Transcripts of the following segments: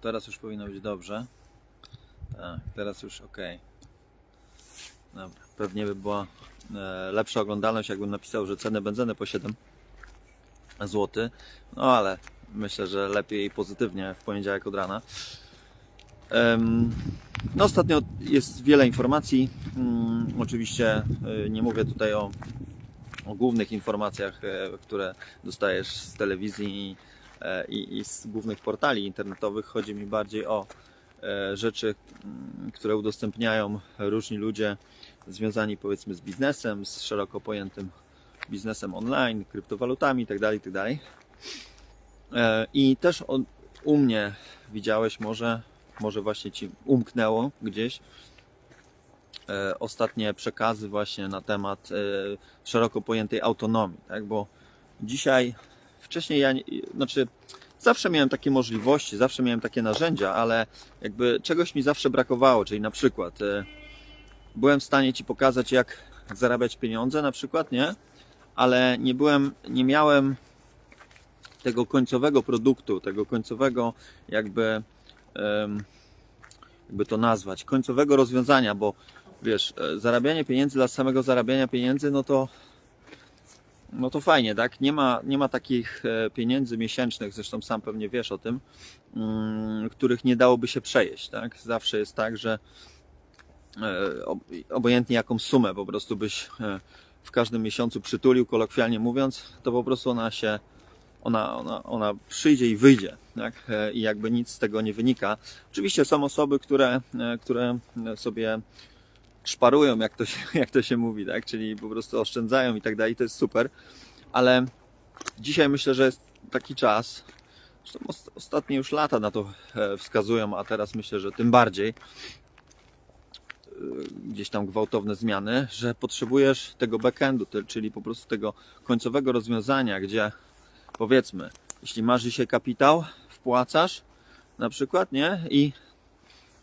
teraz już powinno być dobrze. Tak, teraz już ok. Dobra, pewnie by była e, lepsza oglądalność, jakbym napisał, że ceny benzyny po 7 zł. No ale myślę, że lepiej pozytywnie w poniedziałek od rana. No ostatnio jest wiele informacji. Mm, Oczywiście y, nie mówię tutaj o, o głównych informacjach, e, które dostajesz z telewizji i, e, i, i z głównych portali internetowych. Chodzi mi bardziej o e, rzeczy, które udostępniają różni ludzie związani powiedzmy z biznesem, z szeroko pojętym biznesem online, kryptowalutami itd. itd. E, I też o, u mnie widziałeś może, może właśnie Ci umknęło gdzieś ostatnie przekazy właśnie na temat szeroko pojętej autonomii, tak? Bo dzisiaj, wcześniej ja, znaczy zawsze miałem takie możliwości, zawsze miałem takie narzędzia, ale jakby czegoś mi zawsze brakowało, czyli na przykład e, byłem w stanie Ci pokazać jak zarabiać pieniądze na przykład, nie? Ale nie byłem, nie miałem tego końcowego produktu, tego końcowego jakby jakby to nazwać, końcowego rozwiązania, bo wiesz, e, zarabianie pieniędzy dla samego zarabiania pieniędzy, no to no to fajnie, tak? Nie ma, nie ma takich e, pieniędzy miesięcznych, zresztą sam pewnie wiesz o tym, mm, których nie dałoby się przejeść, tak? Zawsze jest tak, że e, ob- obojętnie jaką sumę po prostu byś e, w każdym miesiącu przytulił, kolokwialnie mówiąc, to po prostu ona się ona, ona, ona przyjdzie i wyjdzie, tak? I jakby nic z tego nie wynika. Oczywiście są osoby, które, które sobie szparują, jak to, się, jak to się mówi, tak? Czyli po prostu oszczędzają i tak dalej, to jest super, ale dzisiaj myślę, że jest taki czas, zresztą os- ostatnie już lata na to e, wskazują, a teraz myślę, że tym bardziej e, gdzieś tam gwałtowne zmiany, że potrzebujesz tego backendu, czyli po prostu tego końcowego rozwiązania, gdzie powiedzmy, jeśli masz dzisiaj kapitał, wpłacasz na przykład, nie? I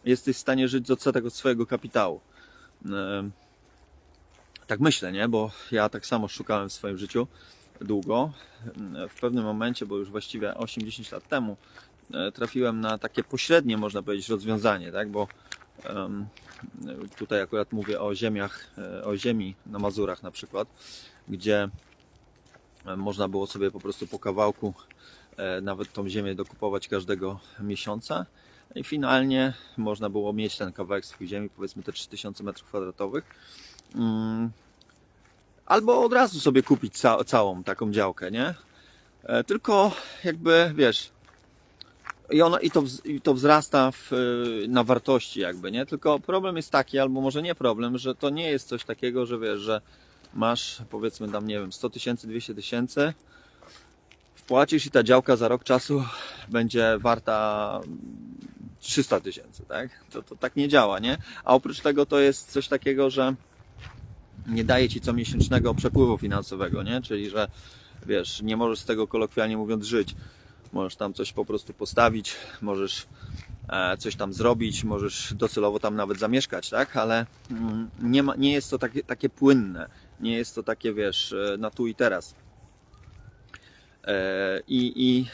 jesteś w stanie żyć z odsetek od swojego kapitału. Em, Tak myślę, nie? Bo ja tak samo szukałem w swoim życiu długo. Em, W pewnym momencie, bo już właściwie 8-10 lat temu, e, trafiłem na takie pośrednie, można powiedzieć, rozwiązanie, tak? Bo tutaj akurat mówię o ziemiach, e, o ziemi na Mazurach na przykład, gdzie można było sobie po prostu po kawałku e, nawet tą ziemię dokupować każdego miesiąca i finalnie można było mieć ten kawałek swojej ziemi, powiedzmy te 3000 m2 mm, albo od razu sobie kupić ca całą taką działkę, nie? E, Tylko jakby, wiesz, i, ono, i, to, i to wzrasta w, y, na wartości jakby, nie? Tylko problem jest taki, albo może nie problem, że to nie jest coś takiego, że wiesz, że masz powiedzmy tam, nie wiem, 100 tysięcy, 200 tysięcy, wpłacisz i ta działka za rok czasu będzie warta 300 tysięcy, tak? To, to tak nie działa, nie? A oprócz tego to jest coś takiego, że nie daje ci co miesięcznego przepływu finansowego, nie? Czyli, że wiesz, nie możesz z tego kolokwialnie mówiąc żyć. Możesz tam coś po prostu postawić, możesz e, coś tam zrobić, możesz docelowo tam nawet zamieszkać, tak? Ale mm, nie, ma, nie jest to takie, takie płynne, nie jest to takie, wiesz, e, na tu i teraz. E, I, i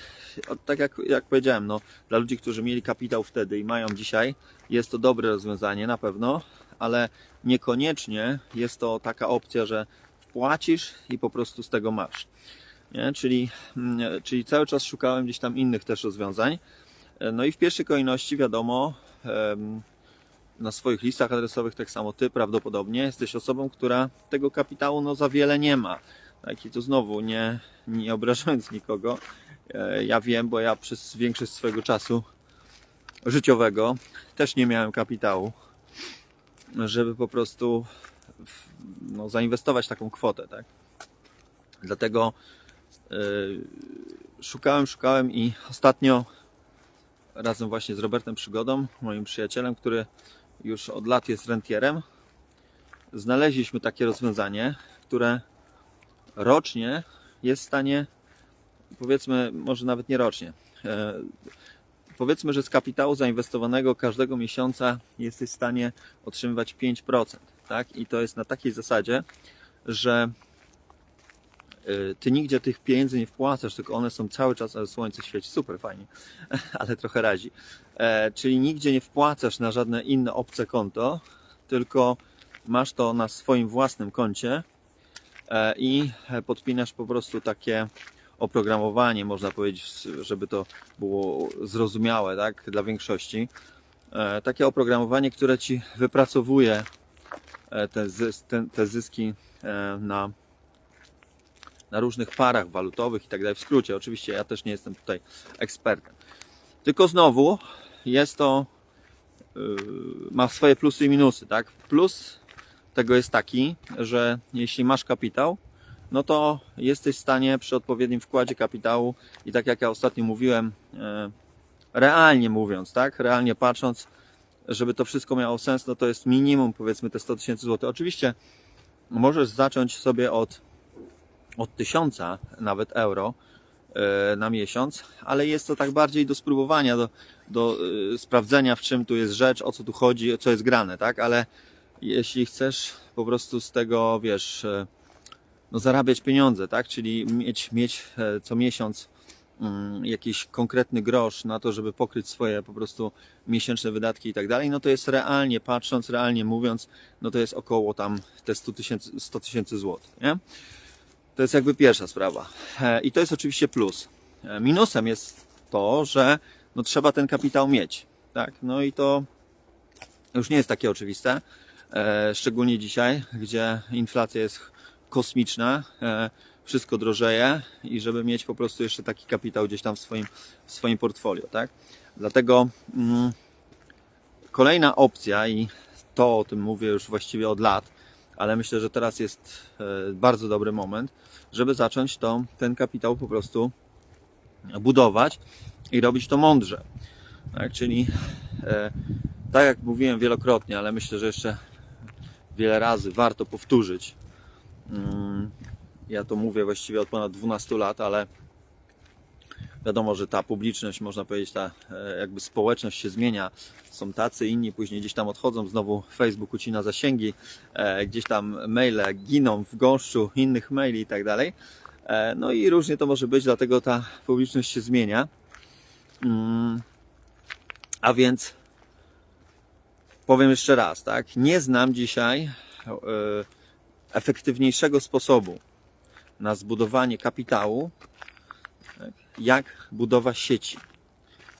tak jak, jak powiedziałem, no, dla ludzi, którzy mieli kapitał wtedy i mają dzisiaj, jest to dobre rozwiązanie na pewno, ale niekoniecznie jest to taka opcja, że wpłacisz i po prostu z tego masz. Nie? Czyli, mm, czyli cały czas szukałem gdzieś tam innych też rozwiązań. E, No i w pierwszej kolejności wiadomo, na swoich listach adresowych, tak samo ty prawdopodobnie jesteś osobą, która tego kapitału no, za wiele nie ma. Tak, i tu znowu nie, nie obrażając nikogo, ja wiem, bo ja przez większość swojego czasu życiowego też nie miałem kapitału, żeby po prostu no, zainwestować taką kwotę, tak? Dlatego e, szukałem, szukałem i ostatnio razem właśnie z Robertem Przygodą, moim przyjacielem, który już od lat jest rentierem, znaleźliśmy takie rozwiązanie, które rocznie jest w stanie, powiedzmy, może nawet nie rocznie, e, powiedzmy, że z kapitału zainwestowanego każdego miesiąca jesteś w stanie otrzymywać 5%, tak? I to jest na takiej zasadzie, że y, ty nigdzie tych pieniędzy nie wpłacasz, tylko one są cały czas, ale słońce świeci, super fajnie, ale trochę razi. E, czyli nigdzie nie wpłacasz na żadne inne obce konto, tylko masz to na swoim własnym koncie e, i podpinasz po prostu takie oprogramowanie, można powiedzieć, żeby to było zrozumiałe tak, dla większości. E, takie oprogramowanie, które ci wypracowuje e, te, te, te zyski e, na, na różnych parach walutowych i tak dalej. W skrócie, oczywiście, ja też nie jestem tutaj ekspertem. Tylko znowu jest to, yy, ma swoje plusy i minusy, tak? Plus tego jest taki, że jeśli masz kapitał, no to jesteś w stanie przy odpowiednim wkładzie kapitału i tak jak ja ostatnio mówiłem, e, realnie mówiąc, tak, realnie patrząc, żeby to wszystko miało sens, no to jest minimum powiedzmy te 100 tysięcy złotych. Oczywiście możesz zacząć sobie od, od tysiąca nawet euro e, na miesiąc, ale jest to tak bardziej do spróbowania, do, do e, sprawdzenia w czym tu jest rzecz, o co tu chodzi, co jest grane, tak, ale jeśli chcesz po prostu z tego, wiesz, no zarabiać pieniądze, tak, czyli mieć, mieć e, co miesiąc mm, jakiś konkretny grosz na to, żeby pokryć swoje po prostu miesięczne wydatki i tak dalej, no to jest realnie patrząc, realnie mówiąc, no to jest około tam te 100 tysięcy 100 tysięcy złotych, nie? To jest jakby pierwsza sprawa. E, I to jest oczywiście plus. E, Minusem jest to, że no trzeba ten kapitał mieć, tak? No i to już nie jest takie oczywiste, szczególnie dzisiaj, gdzie inflacja jest kosmiczna, e, wszystko drożeje i żeby mieć po prostu jeszcze taki kapitał gdzieś tam w swoim, w swoim portfolio, tak? Dlatego mm, kolejna opcja i to o tym mówię już właściwie od lat, ale myślę, że teraz jest e, bardzo dobry moment, żeby zacząć to, ten kapitał po prostu budować i robić to mądrze. Tak? Czyli e, tak jak mówiłem wielokrotnie, ale myślę, że jeszcze wiele razy warto powtórzyć. Mm, Ja to mówię właściwie od ponad 12 lat, ale wiadomo, że ta publiczność, można powiedzieć, ta e, jakby społeczność się zmienia. Są tacy, inni później gdzieś tam odchodzą, znowu Facebook ucina zasięgi, e, gdzieś tam maile giną w gąszczu innych maili i tak dalej. E, No i różnie to może być, dlatego ta publiczność się zmienia. Mm, A więc powiem jeszcze raz, tak? Nie znam dzisiaj efektywniejszego sposobu na zbudowanie kapitału, tak, jak budowa sieci.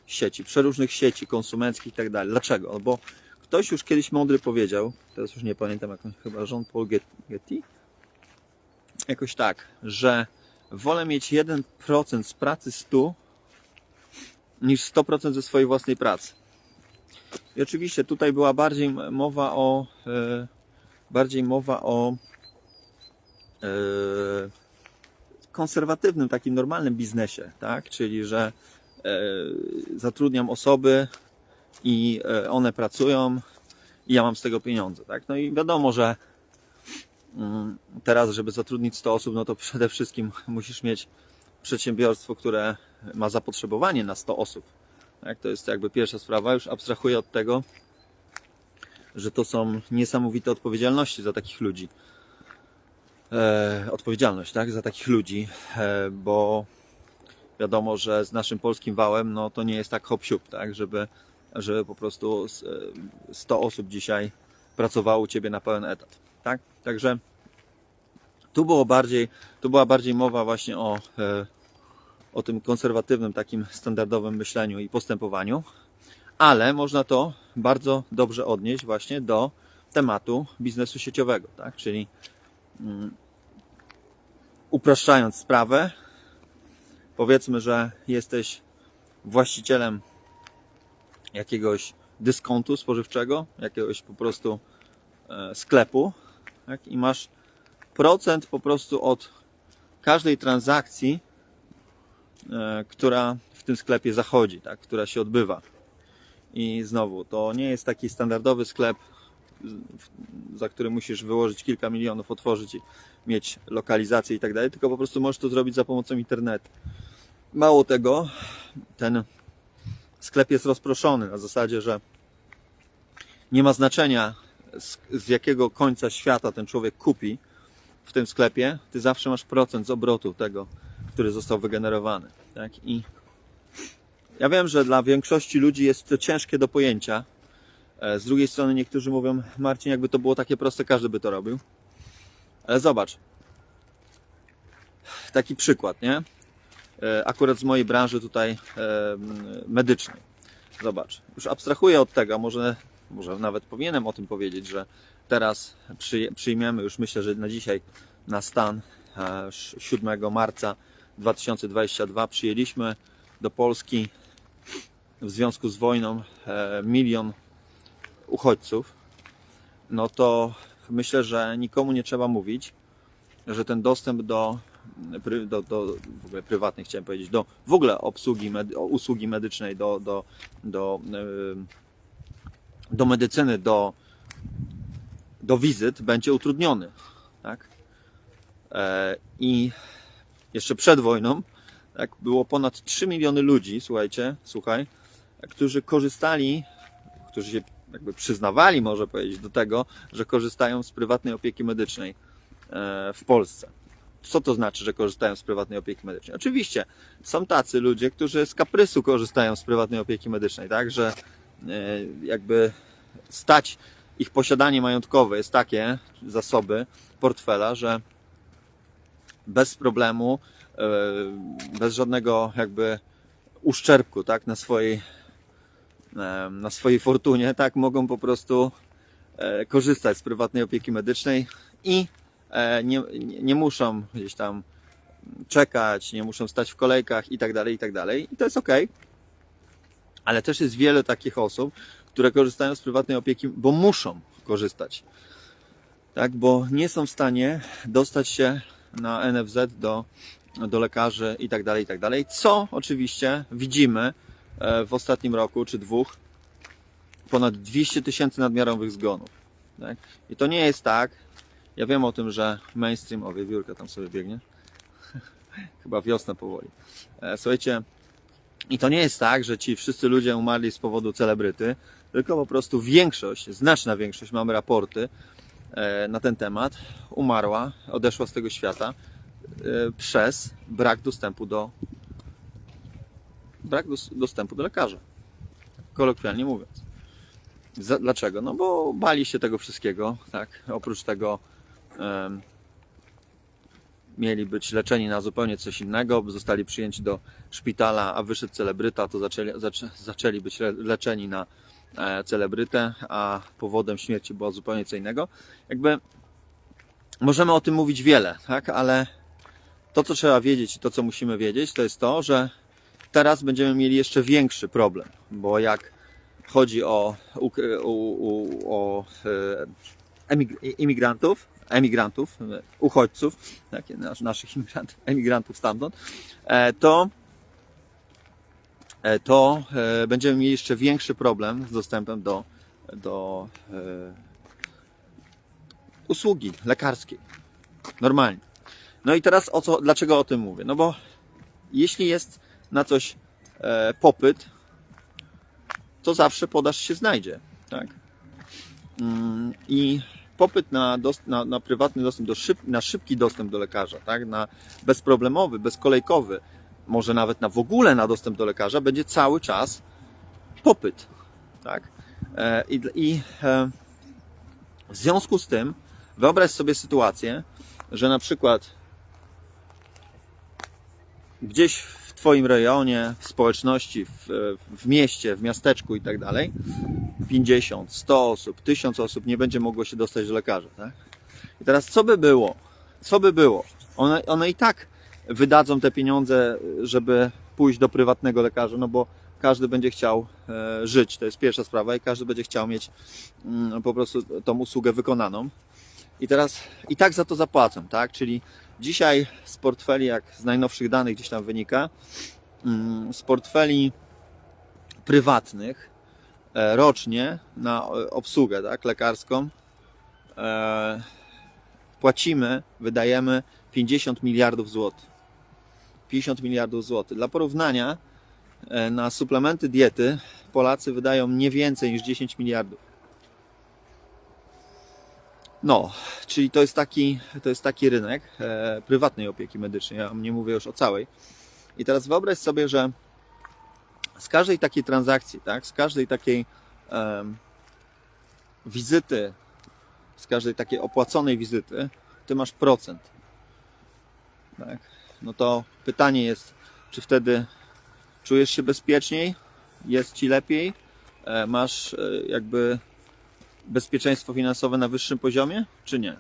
Sieci, przeróżnych sieci konsumenckich i tak dalej. Dlaczego? Bo ktoś już kiedyś mądry powiedział, teraz już nie pamiętam, jak on, chyba Jean-Paul Getty, jakoś tak, że wolę mieć 1% z pracy 100 niż 100% ze swojej własnej pracy. I oczywiście tutaj była bardziej mowa o e, bardziej mowa o konserwatywnym, takim normalnym biznesie, tak? Czyli, że e, zatrudniam osoby i e, one pracują i ja mam z tego pieniądze, tak? No i wiadomo, że mm, teraz, żeby zatrudnić 100 osób, no to przede wszystkim musisz mieć przedsiębiorstwo, które ma zapotrzebowanie na 100 osób. Tak? To jest jakby pierwsza sprawa. Już abstrahuję od tego, że to są niesamowite odpowiedzialności za takich ludzi. E, odpowiedzialność, tak, za takich ludzi, e, bo wiadomo, że z naszym polskim wałem, no to nie jest tak hop tak, żeby, żeby po prostu s- e, 100 osób dzisiaj pracowało u Ciebie na pełen etat, tak, także tu było bardziej, tu była bardziej mowa właśnie o, e, o tym konserwatywnym, takim standardowym myśleniu i postępowaniu, ale można to bardzo dobrze odnieść właśnie do tematu biznesu sieciowego, tak? Czyli mm, upraszczając sprawę, powiedzmy, że jesteś właścicielem jakiegoś dyskontu spożywczego, jakiegoś po prostu e, sklepu, tak? i masz procent po prostu od każdej transakcji, e, która w tym sklepie zachodzi, tak? która się odbywa. I znowu, to nie jest taki standardowy sklep, za który musisz wyłożyć kilka milionów, otworzyć i mieć lokalizację i tak dalej, tylko po prostu możesz to zrobić za pomocą internetu. Mało tego, ten sklep jest rozproszony na zasadzie, że nie ma znaczenia z, z jakiego końca świata ten człowiek kupi w tym sklepie, ty zawsze masz procent z obrotu tego, który został wygenerowany. Tak? I ja wiem, że dla większości ludzi jest to ciężkie do pojęcia. E, Z drugiej strony niektórzy mówią, Marcin, jakby to było takie proste, każdy by to robił. Ale zobacz. Taki przykład, nie? E, Akurat z mojej branży tutaj e, medycznej. Zobacz, już abstrahuję od tego, może, może nawet powinienem o tym powiedzieć, że teraz przyj- przyjmiemy, już myślę, że na dzisiaj, na stan e, sz- 7 marca 2022 przyjęliśmy do Polski w związku z wojną milion uchodźców, no to myślę, że nikomu nie trzeba mówić, że ten dostęp do, do, do w ogóle prywatnej, chciałem powiedzieć, do w ogóle obsługi, usługi medycznej, do, do, do, do medycyny, do, do wizyt będzie utrudniony. Tak? E, I jeszcze przed wojną tak, było ponad 3 miliony ludzi, słuchajcie, słuchaj, którzy korzystali, którzy się jakby przyznawali, może powiedzieć, do tego, że korzystają z prywatnej opieki medycznej e, w Polsce. Co to znaczy, że korzystają z prywatnej opieki medycznej? Oczywiście są tacy ludzie, którzy z kaprysu korzystają z prywatnej opieki medycznej, tak, że e, jakby stać ich posiadanie majątkowe jest takie, zasoby portfela, że bez problemu, e, bez żadnego jakby uszczerbku, tak, na swojej, na swojej fortunie, tak, mogą po prostu e, korzystać z prywatnej opieki medycznej i e, nie, nie, muszą gdzieś tam czekać, nie muszą stać w kolejkach i tak dalej, i tak dalej. I to jest ok. Ale też jest wiele takich osób, które korzystają z prywatnej opieki, bo muszą korzystać. Tak, bo nie są w stanie dostać się na NFZ do, do lekarzy i tak dalej, i tak dalej. Co oczywiście widzimy w ostatnim roku czy dwóch ponad 200 tysięcy nadmiarowych zgonów. Tak? I to nie jest tak. Ja wiem o tym, że mainstream, o wiewiórka tam sobie biegnie. Chyba wiosna powoli. E, Słuchajcie, i to nie jest tak, że ci wszyscy ludzie umarli z powodu celebryty, tylko po prostu większość, znaczna większość, mamy raporty e, na ten temat, umarła, odeszła z tego świata e, przez brak dostępu do brak dos- dostępu do lekarza. Kolokwialnie mówiąc. Dlaczego? No bo bali się tego wszystkiego, tak? Oprócz tego em, mieli być leczeni na zupełnie coś innego, zostali przyjęci do szpitala, a wyszedł celebryta, to zaczęli, zaczę, zaczęli być le, leczeni na e, celebrytę, a powodem śmierci było zupełnie co innego. Jakby możemy o tym mówić wiele, tak? Ale to, co trzeba wiedzieć i to, co musimy wiedzieć, to jest to, że teraz będziemy mieli jeszcze większy problem, bo jak chodzi o, u, u, o e, imigrantów, emigrantów, uchodźców, tak, nas- naszych imigrantów, emigrantów stamtąd, e, to e, to będziemy mieli jeszcze większy problem z dostępem do, do usługi lekarskiej. Normalnie. No i teraz o co, dlaczego o tym mówię? No bo jeśli jest na coś e, popyt, to zawsze podaż się znajdzie. Tak? Mm, I popyt na, dost, na, na prywatny dostęp, do szyb, na szybki dostęp do lekarza, tak? na bezproblemowy, bezkolejkowy, może nawet na w ogóle na dostęp do lekarza, będzie cały czas popyt. Tak? E, I, i e, w związku z tym wyobraź sobie sytuację, że na przykład gdzieś Twoim rejonie, w społeczności, w, w mieście, w miasteczku i tak dalej, 50, 100 osób, 1000 osób nie będzie mogło się dostać do lekarza. Tak? I teraz co by było? Co by było? One, one i tak wydadzą te pieniądze, żeby pójść do prywatnego lekarza, no bo każdy będzie chciał e, żyć, to jest pierwsza sprawa, i każdy będzie chciał mieć mm, po prostu tą usługę wykonaną. I teraz i tak za to zapłacą, tak? Czyli dzisiaj z portfeli, jak z najnowszych danych gdzieś tam wynika, mm, z portfeli prywatnych e, rocznie na e, obsługę tak, lekarską e, płacimy, wydajemy 50 miliardów złotych. 50 miliardów złotych. Dla porównania na suplementy diety Polacy wydają nie więcej niż 10 miliardów. No, czyli to jest taki, to jest taki rynek e, prywatnej opieki medycznej. Ja nie mówię już o całej. I teraz wyobraź sobie, że z każdej takiej transakcji, tak, z każdej takiej em, wizyty, z każdej takiej opłaconej wizyty, ty masz procent. Tak? No to pytanie jest, czy wtedy czujesz się bezpieczniej, jest ci lepiej, e, masz e, jakby bezpieczeństwo finansowe na wyższym poziomie, czy nie?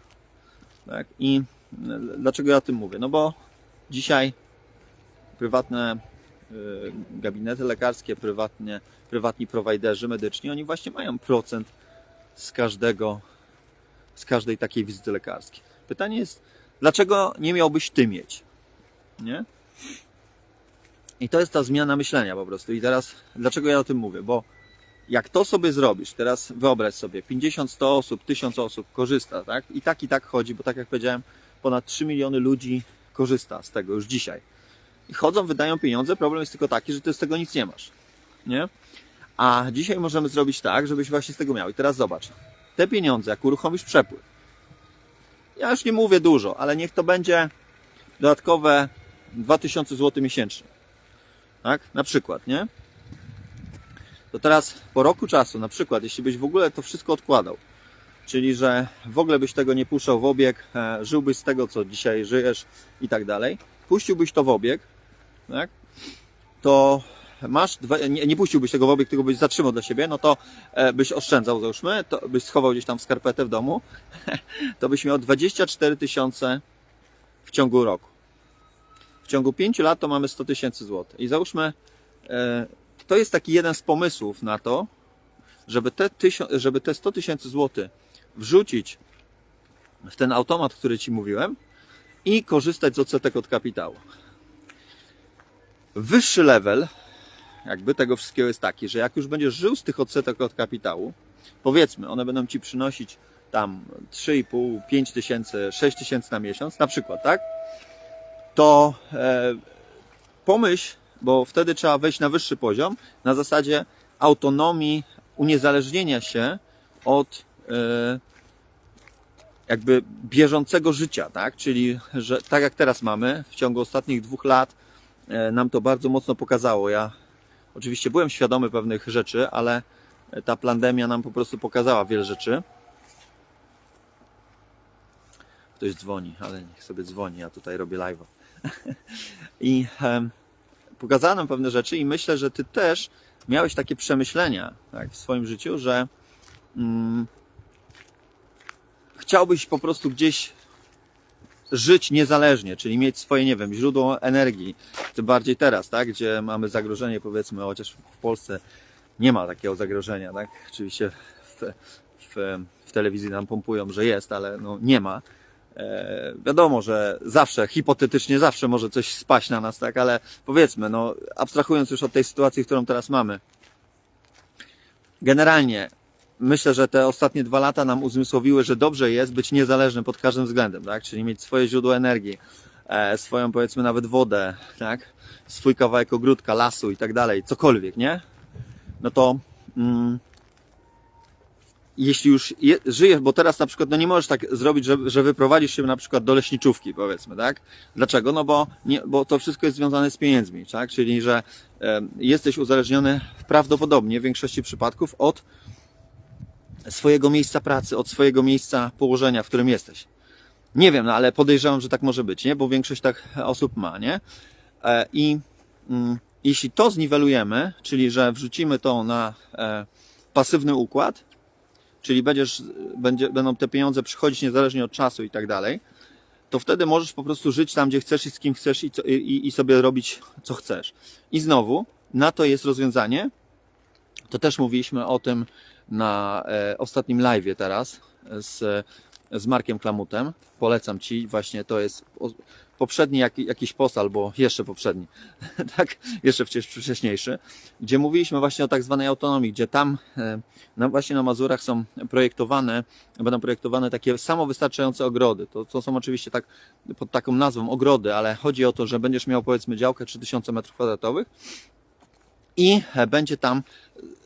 Tak? I e, dlaczego ja o tym mówię? No bo dzisiaj prywatne e, gabinety lekarskie, prywatnie, prywatni prowajderzy medyczni, oni właśnie mają procent z każdego, z każdej takiej wizyty lekarskiej. Pytanie jest, dlaczego nie miałbyś ty mieć? Nie? I to jest ta zmiana myślenia po prostu. I teraz, dlaczego ja o tym mówię? Bo jak to sobie zrobisz, teraz wyobraź sobie, 50, 100 osób, 1000 osób korzysta, tak? I tak i tak chodzi, bo tak jak powiedziałem, ponad 3 miliony ludzi korzysta z tego już dzisiaj. I chodzą, wydają pieniądze, problem jest tylko taki, że ty z tego nic nie masz. Nie? A dzisiaj możemy zrobić tak, żebyś właśnie z tego miał. I teraz zobacz, te pieniądze, jak uruchomisz przepływ, ja już nie mówię dużo, ale niech to będzie dodatkowe 2000 zł miesięcznie. Tak? Na przykład, nie? To teraz po roku czasu, na przykład, jeśli byś w ogóle to wszystko odkładał, czyli że w ogóle byś tego nie puszczał w obieg, e, żyłbyś z tego, co dzisiaj żyjesz i tak dalej, puściłbyś to w obieg, tak? to masz, dwa, nie, nie puściłbyś tego w obieg, tylko byś zatrzymał dla siebie, no to e, byś oszczędzał, załóżmy, to byś schował gdzieś tam w skarpetę w domu, to byś miał 24 tysiące w ciągu roku. W ciągu 5 lat to mamy 100 tysięcy złotych. I załóżmy, e, to jest taki jeden z pomysłów na to, żeby te, żeby te 100 tysięcy złotych wrzucić w ten automat, który Ci mówiłem i korzystać z odsetek od kapitału. Wyższy level jakby tego wszystkiego jest taki, że jak już będziesz żył z tych odsetek od kapitału, powiedzmy, one będą Ci przynosić tam 3,5, 5 tysięcy, 6 tysięcy na miesiąc, na przykład, tak? To e, pomyśl, bo wtedy trzeba wejść na wyższy poziom, na zasadzie autonomii, uniezależnienia się od e, jakby bieżącego życia, tak? Czyli, że tak jak teraz mamy, w ciągu ostatnich dwóch lat e, nam to bardzo mocno pokazało. Ja oczywiście byłem świadomy pewnych rzeczy, ale ta pandemia nam po prostu pokazała wiele rzeczy. Ktoś dzwoni, ale niech sobie dzwoni, ja tutaj robię live'a. I em, pokazała nam pewne rzeczy i myślę, że ty też miałeś takie przemyślenia tak, w swoim życiu, że mm, chciałbyś po prostu gdzieś żyć niezależnie, czyli mieć swoje, nie wiem, źródło energii. Tym bardziej teraz, tak, gdzie mamy zagrożenie, powiedzmy, chociaż w Polsce nie ma takiego zagrożenia, tak? Oczywiście w, w, w telewizji nam pompują, że jest, ale no nie ma. E, wiadomo, że zawsze, hipotetycznie zawsze może coś spaść na nas, tak, ale powiedzmy, no, abstrahując już od tej sytuacji, którą teraz mamy. Generalnie myślę, że te ostatnie dwa lata nam uzmysłowiły, że dobrze jest być niezależnym pod każdym względem, tak? Czyli mieć swoje źródło energii, e, swoją powiedzmy nawet wodę, tak? Swój kawałek ogródka, lasu i tak dalej, cokolwiek, nie? No to mm, jeśli już je, żyjesz, bo teraz na przykład no nie możesz tak zrobić, że, że wyprowadzisz się na przykład do leśniczówki, powiedzmy, tak? Dlaczego? No bo, nie, bo to wszystko jest związane z pieniędzmi, tak? Czyli, że e, jesteś uzależniony prawdopodobnie w większości przypadków od swojego miejsca pracy, od swojego miejsca położenia, w którym jesteś. Nie wiem, no ale podejrzewam, że tak może być, nie? Bo większość tak osób ma, nie? E, I mm, jeśli to zniwelujemy, czyli że wrzucimy to na e, pasywny układ, czyli będziesz, będzie, będą te pieniądze przychodzić niezależnie od czasu i tak dalej, to wtedy możesz po prostu żyć tam, gdzie chcesz i z kim chcesz i, co, i, i sobie robić, co chcesz. I znowu, na to jest rozwiązanie. To też mówiliśmy o tym na e, ostatnim live'ie teraz z, z Markiem Klamutem. Polecam Ci, właśnie to jest poprzedni jak, jakiś post, albo jeszcze poprzedni, tak, jeszcze wcześ- wcześniejszy, gdzie mówiliśmy właśnie o tak zwanej autonomii, gdzie tam e, właśnie na Mazurach są projektowane, będą projektowane takie samowystarczające ogrody. To, to są oczywiście tak pod taką nazwą ogrody, ale chodzi o to, że będziesz miał powiedzmy działkę 3000 m2 i będzie tam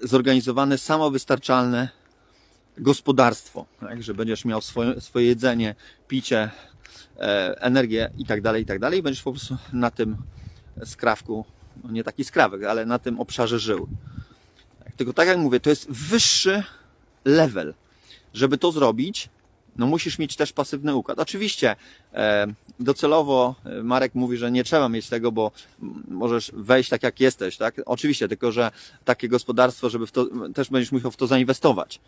zorganizowane samowystarczalne gospodarstwo, tak? że będziesz miał swoje, swoje jedzenie, picie, e, energię i tak dalej, i tak dalej. Będziesz po prostu na tym skrawku, no nie taki skrawek, ale na tym obszarze żył. Tylko tak jak mówię, to jest wyższy level. Żeby to zrobić, no musisz mieć też pasywny układ. Oczywiście e, docelowo e, Marek mówi, że nie trzeba mieć tego, bo możesz wejść tak jak jesteś, tak? Oczywiście, tylko że takie gospodarstwo, żeby w to, też będziesz musiał w to zainwestować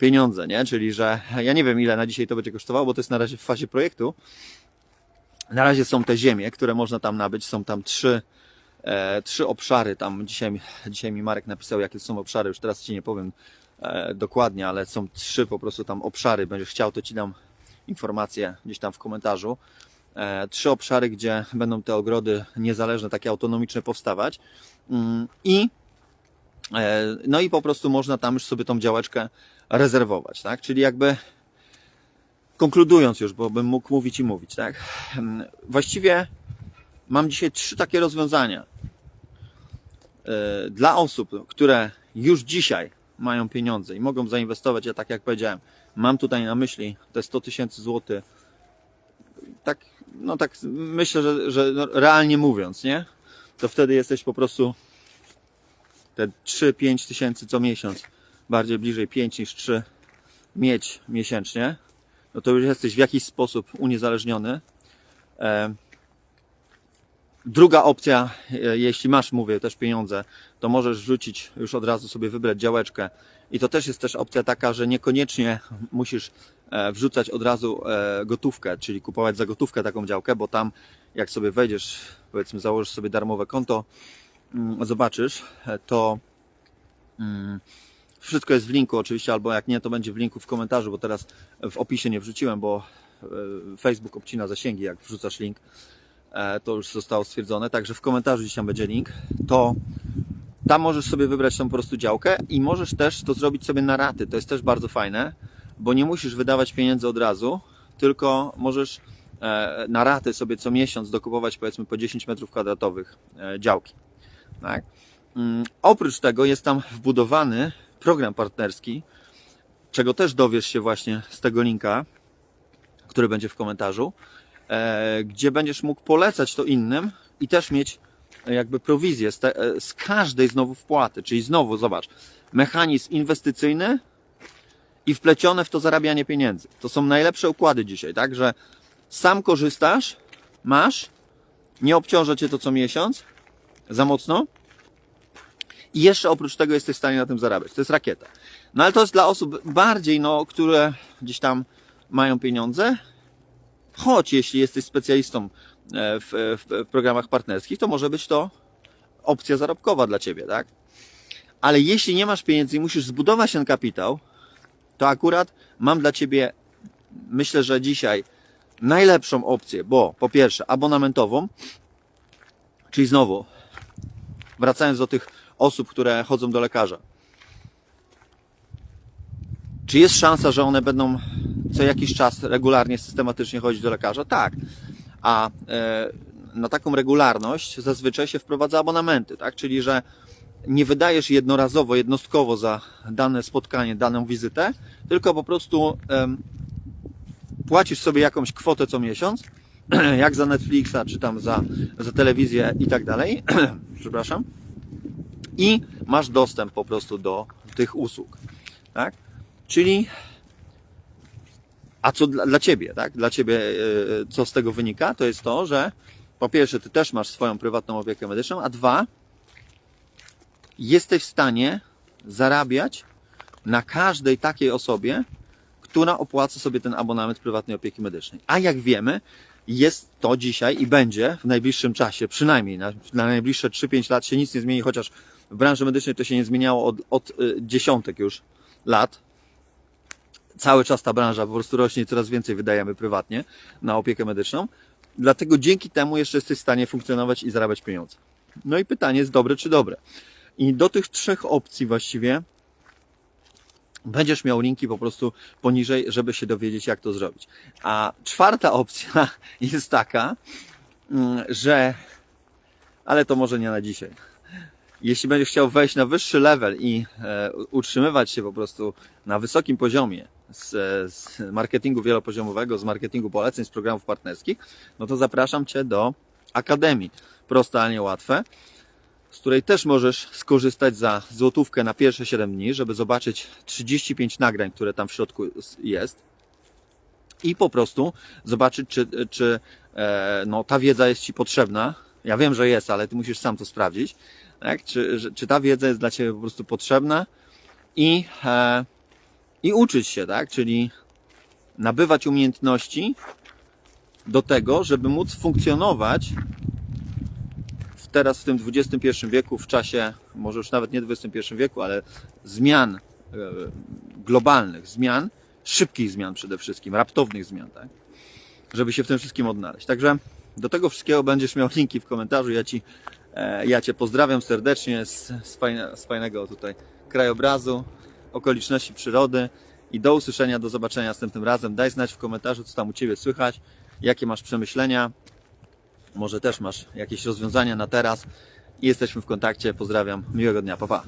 pieniądze, nie? Czyli, że ja nie wiem ile na dzisiaj to będzie kosztowało, bo to jest na razie w fazie projektu. Na razie są te ziemie, które można tam nabyć, są tam trzy, e, trzy obszary, tam dzisiaj, dzisiaj mi Marek napisał jakie są obszary, już teraz Ci nie powiem e, dokładnie, ale są trzy po prostu tam obszary, będziesz chciał to Ci dam informację gdzieś tam w komentarzu. E, trzy obszary, gdzie będą te ogrody niezależne, takie autonomiczne powstawać Mm, i e, no i po prostu można tam już sobie tą działeczkę rezerwować, tak? Czyli jakby konkludując już, bo bym mógł mówić i mówić, tak? Właściwie mam dzisiaj trzy takie rozwiązania e, dla osób, które już dzisiaj mają pieniądze i mogą zainwestować. Ja tak jak powiedziałem, mam tutaj na myśli te 100 tysięcy złotych. Tak, no tak myślę, że, że no, realnie mówiąc, nie? To wtedy jesteś po prostu te 3-5 tysięcy co miesiąc, bardziej bliżej 5 niż 3 mieć miesięcznie, no to już jesteś w jakiś sposób uniezależniony. Druga opcja, e, jeśli masz, mówię, też pieniądze, to możesz wrzucić, już od razu sobie wybrać działeczkę. I to też jest też opcja taka, że niekoniecznie musisz e, wrzucać od razu e, gotówkę, czyli kupować za gotówkę taką działkę, bo tam jak sobie wejdziesz, powiedzmy założysz sobie darmowe konto, mm, zobaczysz, to mm, wszystko jest w linku oczywiście, albo jak nie, to będzie w linku w komentarzu, bo teraz w opisie nie wrzuciłem, bo e, Facebook obcina zasięgi, jak wrzucasz link. E, To już zostało stwierdzone, także w komentarzu tam będzie link. To tam możesz sobie wybrać tą po prostu działkę i możesz też to zrobić sobie na raty. To jest też bardzo fajne, bo nie musisz wydawać pieniędzy od razu, tylko możesz e, na raty sobie co miesiąc dokupować powiedzmy po 10 metrów kwadratowych działki. Tak? Mm, Oprócz tego jest tam wbudowany program partnerski, czego też dowiesz się właśnie z tego linka, który będzie w komentarzu, e, gdzie będziesz mógł polecać to innym i też mieć e, jakby prowizję z, te, e, z każdej znowu wpłaty. Czyli znowu zobacz, mechanizm inwestycyjny i wplecione w to zarabianie pieniędzy. To są najlepsze układy dzisiaj, tak? Że sam korzystasz, masz, nie obciąża cię to co miesiąc za mocno, i jeszcze oprócz tego jesteś w stanie na tym zarabiać. To jest rakieta. No ale to jest dla osób bardziej, no, które gdzieś tam mają pieniądze. Choć jeśli jesteś specjalistą e, w, w, w programach partnerskich, to może być to opcja zarobkowa dla ciebie, tak? Ale jeśli nie masz pieniędzy i musisz zbudować ten kapitał, to akurat mam dla ciebie, myślę, że dzisiaj najlepszą opcję, bo po pierwsze abonamentową, czyli znowu wracając do tych osób, które chodzą do lekarza. Czy jest szansa, że one będą co jakiś czas regularnie, systematycznie chodzić do lekarza? Tak. A e, na taką regularność zazwyczaj się wprowadza abonamenty, tak? Czyli, że nie wydajesz jednorazowo, jednostkowo za dane spotkanie, daną wizytę, tylko po prostu płacisz sobie jakąś kwotę co miesiąc, jak za Netflixa, czy tam za, za telewizję i tak dalej. Przepraszam i masz dostęp po prostu do tych usług. Tak? Czyli a co dla, dla ciebie, tak? Dla ciebie yy, co z tego wynika? To jest to, że po pierwsze ty też masz swoją prywatną opiekę medyczną, a dwa jesteś w stanie zarabiać na każdej takiej osobie, która opłaca sobie ten abonament prywatnej opieki medycznej. A jak wiemy, jest to dzisiaj i będzie w najbliższym czasie, przynajmniej na, na najbliższe 3-5 lat się nic nie zmieni, chociaż w branży medycznej to się nie zmieniało od, od y, dziesiątek już lat. Cały czas ta branża po prostu rośnie i coraz więcej wydajemy prywatnie na opiekę medyczną. Dlatego dzięki temu jeszcze jesteś w stanie funkcjonować i zarabiać pieniądze. No i pytanie jest dobre czy dobre. I do tych trzech opcji właściwie będziesz miał linki po prostu poniżej, żeby się dowiedzieć, jak to zrobić. A czwarta opcja jest taka, mm, że, ale to może nie na dzisiaj. Jeśli będziesz chciał wejść na wyższy level i e, utrzymywać się po prostu na wysokim poziomie z, z marketingu wielopoziomowego, z marketingu poleceń, z programów partnerskich, no to zapraszam Cię do Akademii. Proste, ale nie łatwe, z której też możesz skorzystać za złotówkę na pierwsze 7 dni, żeby zobaczyć 35 nagrań, które tam w środku jest i po prostu zobaczyć, czy, czy e, no, ta wiedza jest Ci potrzebna. Ja wiem, że jest, ale Ty musisz sam to sprawdzić. Tak? Czy, że, czy ta wiedza jest dla Ciebie po prostu potrzebna i, e, i uczyć się, tak? czyli nabywać umiejętności do tego, żeby móc funkcjonować w, teraz w tym XXI wieku, w czasie, może już nawet nie XXI wieku, ale zmian e, globalnych, zmian, szybkich zmian przede wszystkim, raptownych zmian, tak? żeby się w tym wszystkim odnaleźć. Także do tego wszystkiego będziesz miał linki w komentarzu. Ja Ci, e, ja cię pozdrawiam serdecznie z, z, fajne, z fajnego tutaj krajobrazu, okoliczności przyrody i do usłyszenia, do zobaczenia następnym razem. Daj znać w komentarzu, co tam u Ciebie słychać, jakie masz przemyślenia, może też masz jakieś rozwiązania na teraz i jesteśmy w kontakcie. Pozdrawiam, miłego dnia, pa pa.